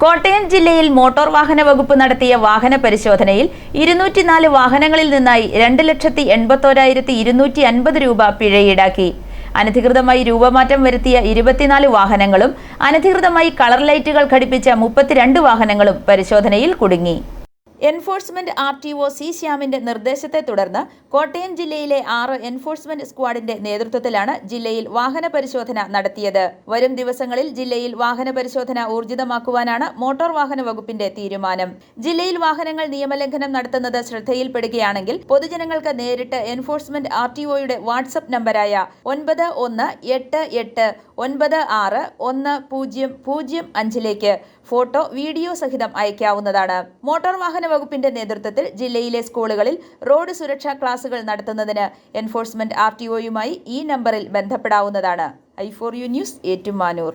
കോട്ടയം ജില്ലയിൽ മോട്ടോർ വാഹന വകുപ്പ് നടത്തിയ വാഹന പരിശോധനയിൽ ഇരുന്നൂറ്റിനാല് വാഹനങ്ങളിൽ നിന്നായി രണ്ട് ലക്ഷത്തി എൺപത്തോരായിരത്തി ഇരുന്നൂറ്റി അൻപത് രൂപ പിഴ ഈടാക്കി അനധികൃതമായി രൂപമാറ്റം വരുത്തിയ ഇരുപത്തിനാല് വാഹനങ്ങളും അനധികൃതമായി കളർ ലൈറ്റുകൾ ഘടിപ്പിച്ച മുപ്പത്തിരണ്ട് വാഹനങ്ങളും പരിശോധനയിൽ കുടുങ്ങി. Enforcement R T O C ശ്യാമിന്റെ നിർദ്ദേശത്തെ തുടർന്ന് കോട്ടയം ജില്ലയിലെ ആറ് എൻഫോഴ്സ്മെന്റ് സ്ക്വാഡിന്റെ നേതൃത്വത്തിലാണ് ജില്ലയിൽ വാഹന പരിശോധന നടത്തിയത്. വരും ദിവസങ്ങളിൽ ജില്ലയിൽ വാഹന പരിശോധന ഊർജിതമാക്കുവാനാണ് മോട്ടോർ വാഹന വകുപ്പിന്റെ തീരുമാനം. ജില്ലയിൽ വാഹനങ്ങൾ നിയമലംഘനം നടത്തുന്നത് ശ്രദ്ധയിൽപ്പെടുകയാണെങ്കിൽ പൊതുജനങ്ങൾക്ക് നേരിട്ട് എൻഫോഴ്സ്മെന്റ് ആർ ടി ഒയുടെ വാട്സപ്പ് നമ്പരായ ഒൻപത് ഒന്ന് എട്ട് എട്ട് ഒൻപത് ആറ് ഒന്ന് പൂജ്യം പൂജ്യം അഞ്ചിലേക്ക് ഫോട്ടോ വീഡിയോ സഹിതം അയക്കാവുന്നതാണ് മോട്ടോർ വാഹന വകുപ്പിന്റെ നേതൃത്വത്തിൽ ജില്ലയിലെ സ്കൂളുകളിൽ റോഡ് സുരക്ഷാ ക്ലാസുകൾ നടത്തുന്നതിന് എൻഫോഴ്സ്മെന്റ് ആർ ടി ഒയുമായി ഈ നമ്പറിൽ ബന്ധപ്പെടാവുന്നതാണ്. I four U news Ettumanoor.